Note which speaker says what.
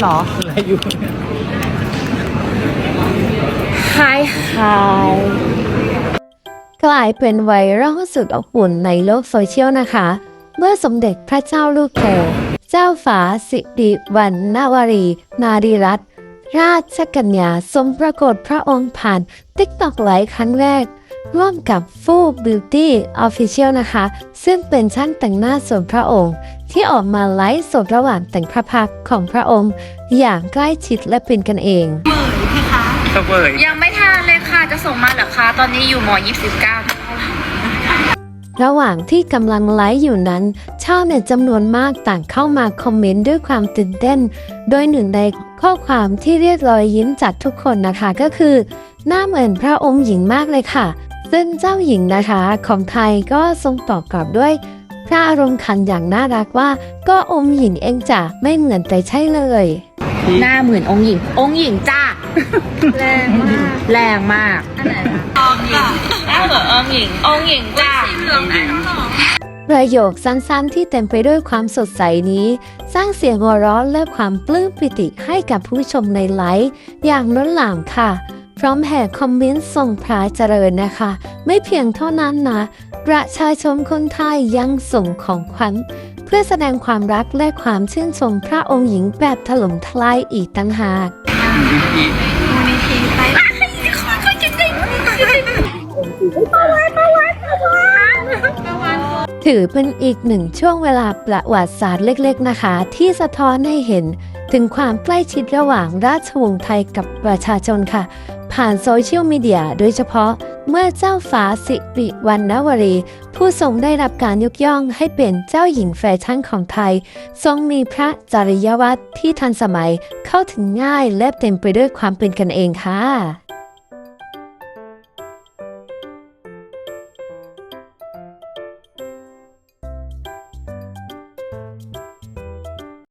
Speaker 1: หรอ
Speaker 2: อะไรอยู่
Speaker 1: Hi Hi
Speaker 3: กลายเป็นไวรัลสุดอบอุ่นในโลกโซเชียลนะคะ เมื่อสมเด็จพระเจ้าลูกโตเจ้าฝาสิริวัณณวรี นารีรัตนราชกัญญาทรงปรากฏพระองค์ผ่าน TikTok ไลฟ์ครั้งแรก ร่วมกับฟู่บิวตี้ออฟฟิเชียลนะคะ ซึ่งเป็นช่างแต่งหน้าส่วนพระองค์ ที่ออกมาไลฟ์สดระหว่างแต่งพระพักตร์ของพระองค์ อย่างใกล้ชิดและเป็นกันเอง
Speaker 2: เสวย
Speaker 1: ยังไม่ทานเลยค่ะจะส่งมาเหรอคะตอนนี้อยู่ม29
Speaker 3: ระหว่างที่กำลังไลฟ์อยู่นั้น ชาวเน็ตจำนวนมากต่างเข้ามาคอมเมนต์ด้วยความตื่นเต้น โดยหนึ่งในข้อความที่เรียกรอยยิ้มจากทุกคนนะคะก็คือ หน้าเหมือนพระองค์หญิงมากเลยค่ะ ซึ่งเจ้าหญิงนะคะ ของไทยก็ทรงตอบกลับด้วย พระอารมณ์ขันอย่างน่ารักว่า ก็องค์หญิงเองจ้ะไม่เหมือนแต่ใช่เลย
Speaker 1: หน้าเหมือนองค์หญิง องค์หญิงจ้าแรงมากแรงมากองค์หญิงหน้าเหมือนองค์หญิง องค์หญิงจ้า
Speaker 3: ประโยคสั้นๆที่เต็มไปด้วยความสดใสนี้ สร้างเสียงหัวเราะและความปลื้มปิติให้กับผู้ชมในไลฟ์อย่างล้นหลามค่ะ พร้อมแห่คอมเมนต์ส่งพระเจริญนะคะ ไม่เพียงเท่านั้นนะ ประชาชนคนไทยยังส่งของขวัญเพื่อแสดงความรักและความชื่นชมพระองค์หญิงแบบถล่มทลายอีกตั้งหากถือเป็นอีกหนึ่งช่วงเวลาประวัติศาสตร์เล็กๆนะคะ ที่สะท้อนให้เห็นถึงความใกล้ชิดระหว่างราชวงศ์ไทยกับประชาชนค่ะ ผ่านโซเชียลมีเดียโดยเฉพาะ เมื่อเจ้าฟ้าสิริวัณณวรี ผู้ทรงได้รับการยกย่องให้เป็นเจ้าหญิงแฟชั่นของไทย ทรงมีพระจริยวัตรที่ทันสมัยเข้าถึงง่ายและเต็มไปด้วยความเป็นกันเองค่ะ